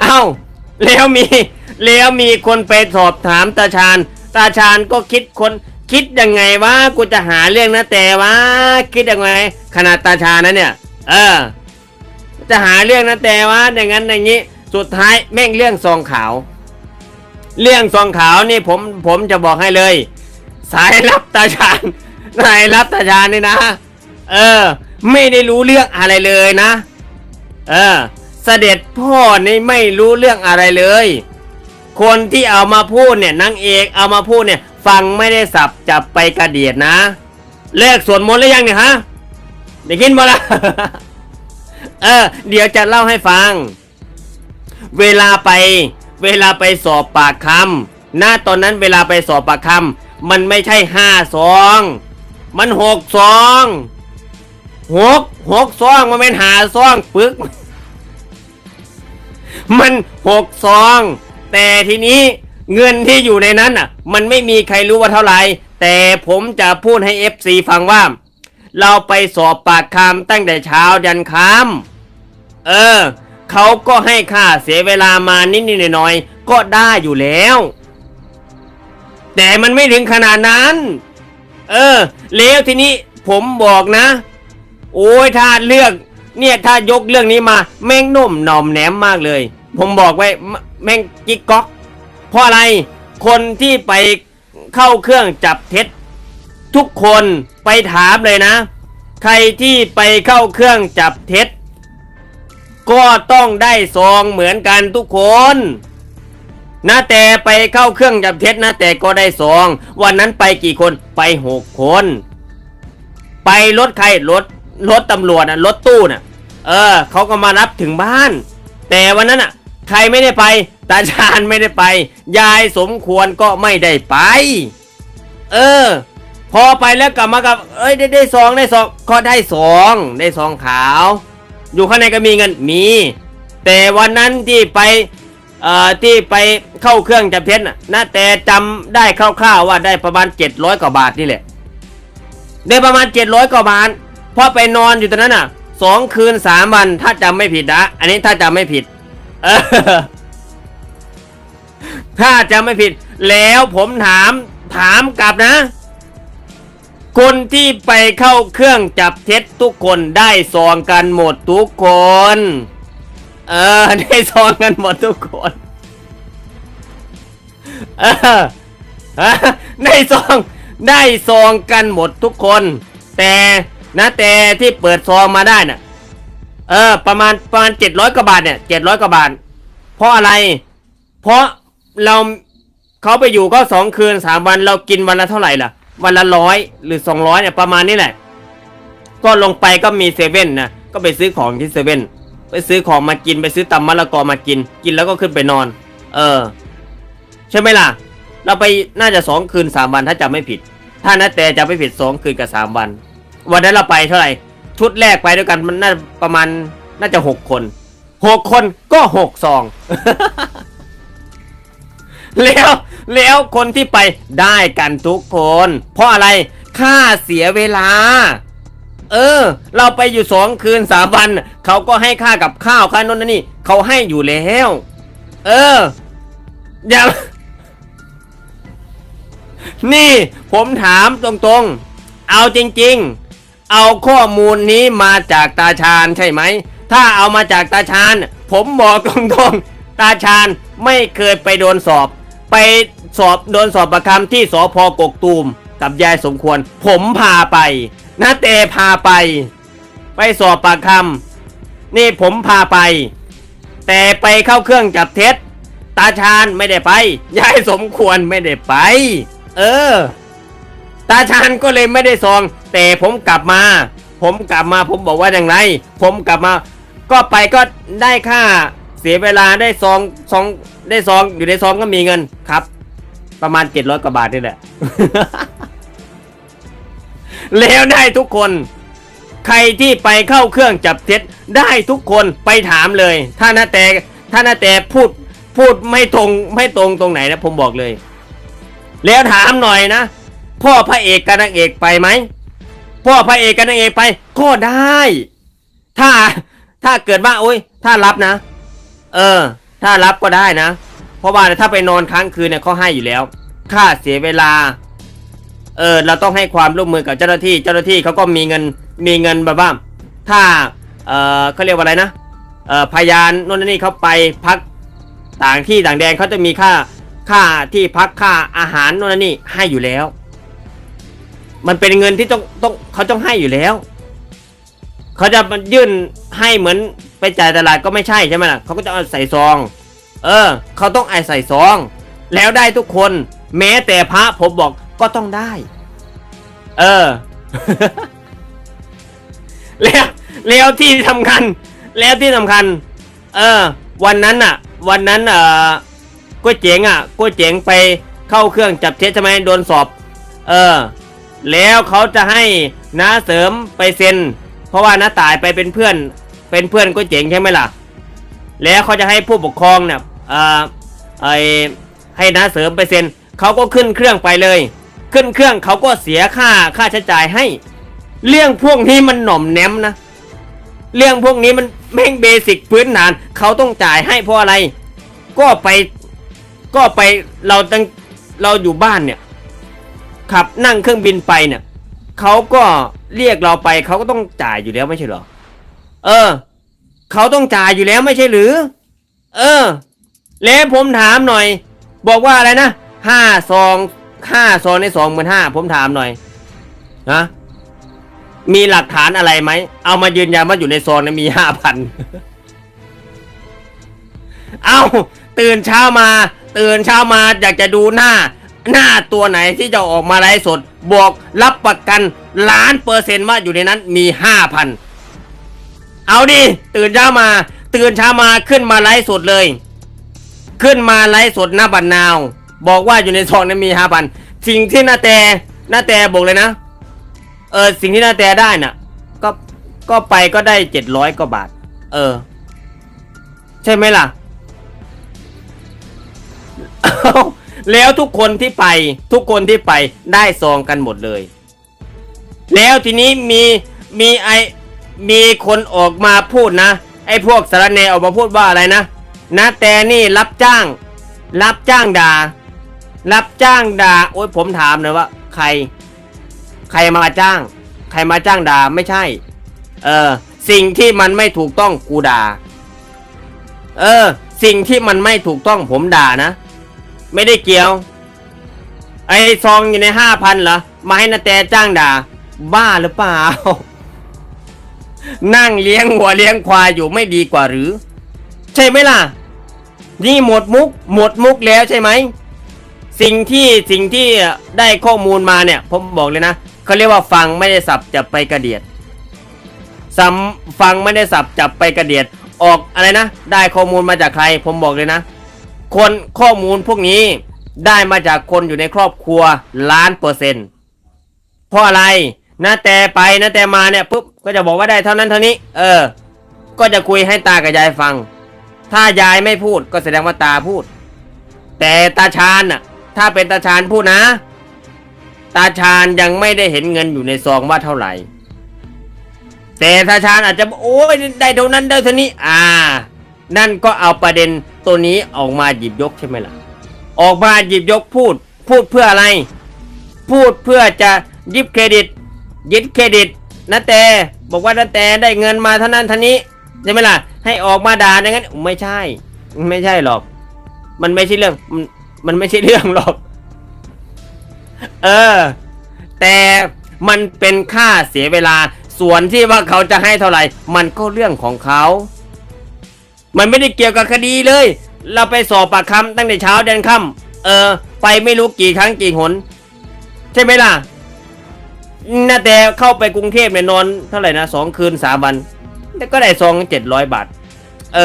เอ้าแล้วมีแล้วมีคนไปสอบถามตาชาญตาชาญก็คิดคนคิดยังไงวะกูจะหาเรื่องนะแต่วะคิดยังไง ขนาดตาชาญนะเนี่ยเออ จะหาเรื่องนะแต่ว่าอย่างนั้นอย่างนี้สุดท้ายแม่งเรื่องซองขาว เรื่องซองขาวนี่ผมผมจะบอกให้เลย สายรับตาชาญสายรับตาชาญนี่นะ เออ ไม่ได้รู้เรื่องอะไรเลยนะ เออ สด็จพ่อนี่ไม่รู้เรื่องอะไรเลย คนที่เอามาพูดเนี่ยนางเอกเอามาพูดเนี่ย ฟังไม่ได้สับจับไปกระเดียดนะ เลิกสวดมนต์หรือยังเนี่ยฮะได้กินบ่ละเออ เดี๋ยวจะเล่าให้ฟัง เวลาไป เวลาไปสอบปากคำหน้าตอนนั้นเวลาไปสอบปากคำมันไม่ใช่ห้าซอง มันหกซองหกหกซองมันเป็นหาซองปึก มันหกซอง แต่ทีนี้เงินที่อยู่ในนั้นอะ มันไม่มีใครรู้ว่าเท่าไหร่แต่ผมจะพูดให้ FC ฟังว่า เราไปสอบปากคำตั้งแต่เช้ายันค่ำเออเขาก็ให้ค่าเสียเวลามานิดนิดๆหน่อยๆก็ได้อยู่แล้ว แต่มันไม่ถึงขนาดนั้น เออ แล้วทีนี้ผมบอกนะ โอ้ยถ้าเลือก เนี่ยถ้ายกเรื่องนี้มา แม่งนุ่มหน่อมแหนมมากเลย ผมบอกไว้แม่งกิ๊กก๊อก เพราะอะไรคนที่ไปเข้าเครื่องจับเท็จ ทุกคนไปถามเลยนะ ใครที่ไปเข้าเครื่องจับเท็จ ก็ต้องได้ซองเหมือนกันทุกคนนะแต่ไปเข้าเครื่องจับเท็จนะแต่ก็ได้ซอง วันนั้นไปกี่คนไปหกคน ไปรถใครรถรถตำรวจนะรถตู้น่ะ เออเขาก็มารับถึงบ้าน แต่วันนั้นอะ ใครไม่ได้ไป ตาชาญไม่ได้ไป ยายสมควรก็ไม่ได้ไป เออ พอไปแล้วกลับมากับ เอ้ยได้ได้ซองได้ซองก็ได้ซองได้ซองขาว อยู่ข้างในก็มีเงินมี แต่วันนั้นที่ไปเอ่อที่ไปเข้าเครื่องจับเท็จน่ะนะแต่จำได้คร่าวๆว่าได้ประมาณ 700 กว่าบาทนี่แหละได้ประมาณ 700 กว่าบาทเพราะไปนอนอยู่ตรงนั้นอะ สองคืนสามวัน ถ้าจำไม่ผิดนะ อันนี้ถ้าจำไม่ผิด ถ้าจำไม่ผิด แล้วผมถามถามกลับนะ คนที่ไปเข้าเครื่องจับเท็จทุกคนได้ซองกันหมดทุกคน เออ ได้ซองกันหมดทุกคนเออได้ซอง ได้ซองกันหมดทุกคน แต่ นะแต่ที่เปิดซองมาได้น่ะ เออ ประมาณประมาณเจ็ดร้อยกว่าบาทเนี่ยเจ็ดร้อยกว่าบาท เพราะอะไร เพราะเราเขาไปอยู่ก็สองคืนสามวันเรากินวันละเท่าไหร่ล่ะ วันละร้อยหรือสองร้อยเนี่ยประมาณนี้แหละ ก็ลงไปก็มีเซเว่นนะก็ไปซื้อของที่เซเว่นไปซื้อของมากินไปซื้อตำมะละกอมากิน กินแล้วก็ขึ้นไปนอน เออ ใช่ไหมล่ะ เราไปน่าจะสองคืนสามวันถ้าจำไม่ผิด ถ้านะแต่จะไม่ผิดสองคืนกับสามวัน วันนั้นเราไปเท่าไหร่ชุดแรกไปด้วยกันมันน่าประมาณน่าจะหกคนหกคนก็หกซอง แล้วแล้วคนที่ไปได้กันทุกคน เพราะอะไรค่าเสียเวลา เออ เราไปอยู่สองคืนสามวันเขาก็ให้ค่ากับข้าวค่าโน่นนนนี่เขาให้อยู่แล้ว เออ อย่านี่ผมถามตรงๆ เอาจริง ๆ เอาข้อมูลนี้มาจากตาชาญใช่ไหม ถ้าเอามาจากตาชาญผมบอกตรงๆ ตาชาญไม่เคยไปโดนสอบ ไปสอบโดนสอบประคำที่สพกกตูมกับยายสมควร ผมพาไปนะเตพาไป ไปสอบปากคำนี่ผมพาไป แต่ไปเข้าเครื่องจับเท็จ ตาชาญไม่ได้ไปยายสมควรไม่ได้ไป เออ ตาชาญก็เลยไม่ได้ซอง แต่ผมกลับมา ผมกลับมาผมบอกว่าอย่างไร ผมกลับมา ก็ไปก็ได้ค่าเสียเวลาได้ซองซองได้ซองอยู่ในซองก็มีเงินครับ ประมาณเจ็ดร้อยกว่าบาทนี่แหละแล้วได้ทุกคน ใครที่ไปเข้าเครื่องจับเท็จได้ทุกคนไปถามเลย ถ้านาแต่ถ้านาแต่พูดพูดไม่ตรงไม่ตรงตรงไหนนะผมบอกเลย แล้วถามหน่อยนะ พ่อพระเอกกับนางเอกไปไหม พ่อพระเอกกับนางเอกไปก็ได้ ถ้าถ้าเกิดว่าโอ้ยถ้ารับนะ เออ ถ้ารับก็ได้นะ เพราะว่าถ้าไปนอนค้างคืนเนี่ยเขาให้อยู่แล้ว ค่าเสียเวลา เออ เราต้องให้ความร่วมมือกับเจ้าหน้าที่ เจ้าหน้าที่เขาก็มีเงินมีเงินแบบว่าถ้า เออเขาเรียกว่าอะไรนะเออพยานโน่นนี่เขาไปพักต่างที่ต่างแดนเขาจะมีค่าค่าที่พักค่าอาหารโน่นนนี่ให้อยู่แล้ว มันเป็นเงินที่ต้องต้องเขาต้องให้อยู่แล้ว เขาจะมายื่นให้เหมือนไปจ่ายตลาดก็ไม่ใช่ใช่ไหมล่ะเขาก็จะเอาใส่ซอง เออ เขาต้องไอใส่ซอง แล้วได้ทุกคน แม้แต่พระผมบอกก็ต้องได้ เออ แล้วแล้วที่สำคัญ แล้วที่สำคัญ เออ วันนั้นอะ วันนั้นเอ่อก๋วยเจ๋งอะก๋วยเจ๋งไปเข้าเครื่องจับเท็จใช่ไหมโดนสอบ เออ แล้วเขาจะให้น้าเสริมไปเซ็น เพราะว่าน้าตายไปเป็นเพื่อน เป็นเพื่อนก๋วยเจ๋งใช่ไหมล่ะ แล้วเขาจะให้ผู้ปกครองเนี่ยอ่อไอให้น้าเสริมไปเซ็นเขาก็ขึ้นเครื่องไปเลย ขึ้นเครื่องเขาก็เสียค่าค่าใช้จ่ายให้ เรื่องพวกนี้มันหน่อมแนมนะ เรื่องพวกนี้มันแม่งเบสิกพื้นฐานเขาต้องจ่ายให้เพราะอะไร ก็ไปก็ไปเราตั้งเราอยู่บ้านเนี่ย ขับนั่งเครื่องบินไปเนี่ยเขาก็เรียกเราไปเขาก็ต้องจ่ายอยู่แล้วไม่ใช่เหรอ เออเขาต้องจ่ายอยู่แล้วไม่ใช่หรือ เออ แล้วผมถามหน่อย บอกว่าอะไรนะห้าซองห้าซองในสองหมื่นห้าผมถามหน่อยนะมีหลักฐานอะไรไหม เอามายืนยันว่าอยู่ในซองนั้นมีห้าพันเอาตื่นเช้ามา ตื่นเช้ามาอยากจะดูหน้า หน้าตัวไหนที่จะออกมาไลฟ์สดบอกรับประกันล้านเปอร์เซนต์ว่าอยู่ในนั้นมีห้าพันเอาดิ ตื่นเช้ามา ตื่นเช้ามาขึ้นมาไลฟ์สดเลย ขึ้นมาไลฟ์สดหน้าบันนาว บอกว่าอยู่ในซองนั้นมีห้าพันสิ่งที่หน้าแต่หน้าแต่บอกเลยนะ เออสิ่งที่หน้าแต่ได้น่ะ ก็ก็ไปก็ได้เจ็ดร้อยกว่าบาท เออ ใช่ไหมล่ะ แล้วทุกคนที่ไปทุกคนที่ไปได้ซองกันหมดเลย แล้วทีนี้มีมีไอมีคนออกมาพูดนะ ไอพวกสารเนออกมาพูดว่าอะไรนะนะแต่นี่รับจ้าง รับจ้างด่า รับจ้างด่าโอ้ยผมถามเลยว่า ใคร ใครมาจ้าง ใครมาจ้างด่าไม่ใช่ เออ สิ่งที่มันไม่ถูกต้องกูด่า เออ สิ่งที่มันไม่ถูกต้องผมด่านะ ไม่ได้เกี่ยว ไอ้ซองอยู่ในห้าพันเหรอ มาให้นาแต่จ้างด่า บ้าหรือเปล่า นั่งเลี้ยงหัวเลี้ยงควายอยู่ไม่ดีกว่าหรือ ใช่ไหมล่ะ นี่หมดมุก หมดมุกแล้วใช่ไหม สิ่งที่สิ่งที่ได้ข้อมูลมาเนี่ย ผมบอกเลยนะเขาเรียกว่าฟังไม่ได้สับจับไปกระเดียดฟังไม่ได้สับจับไปกระเดียดออกอะไรนะ ได้ข้อมูลมาจากใคร ผมบอกเลยนะ คนข้อมูลพวกนี้ได้มาจากคนอยู่ในครอบครัวล้านเปอร์เซ็นต์เพราะอะไรนะแต่ไปนะแต่มาเนี่ยปุ๊บก็จะบอกว่าได้เท่านั้นเท่านี้ เออ ก็จะคุยให้ตากับยายฟัง ถ้ายายไม่พูดก็แสดงว่าตาพูด แต่ตาชาญน่ะ ถ้าเป็นตาชาญพูดนะ ตาชาญยังไม่ได้เห็นเงินอยู่ในซองว่าเท่าไหร่ แต่ตาชาญอาจจะโอ้ยได้เท่านั้นได้เท่านี้ อ่า นั่นก็เอาประเด็นตัวนี้ออกมาหยิบยกใช่ไหมล่ะ ออกมาหยิบยกพูด พูดเพื่ออะไร พูดเพื่อจะยึดเครดิต ยึดเครดิตนะแต่บอกว่านะแต่ได้เงินมาเท่านั้นท่านี้ใช่ไหมล่ะ ให้ออกมาด่าอย่างนั้นไม่ใช่ ไม่ใช่หรอก มันไม่ใช่เรื่องมันมันไม่ใช่เรื่องหรอก เออ แต่มันเป็นค่าเสียเวลา ส่วนที่ว่าเขาจะให้เท่าไหร่ มันก็เรื่องของเขา มันไม่ได้เกี่ยวกับคดีเลย เราไปสอบปากคำตั้งแต่เช้ายันค่ำเออ ไปไม่รู้กี่ครั้งกี่หน ใช่ไหมล่ะน่าแต่เข้าไปกรุงเทพเนี่ยนอนเท่าไหร่นะสองคืนสามวันแล้วก็ได้ซองเจ็ดร้อยบาท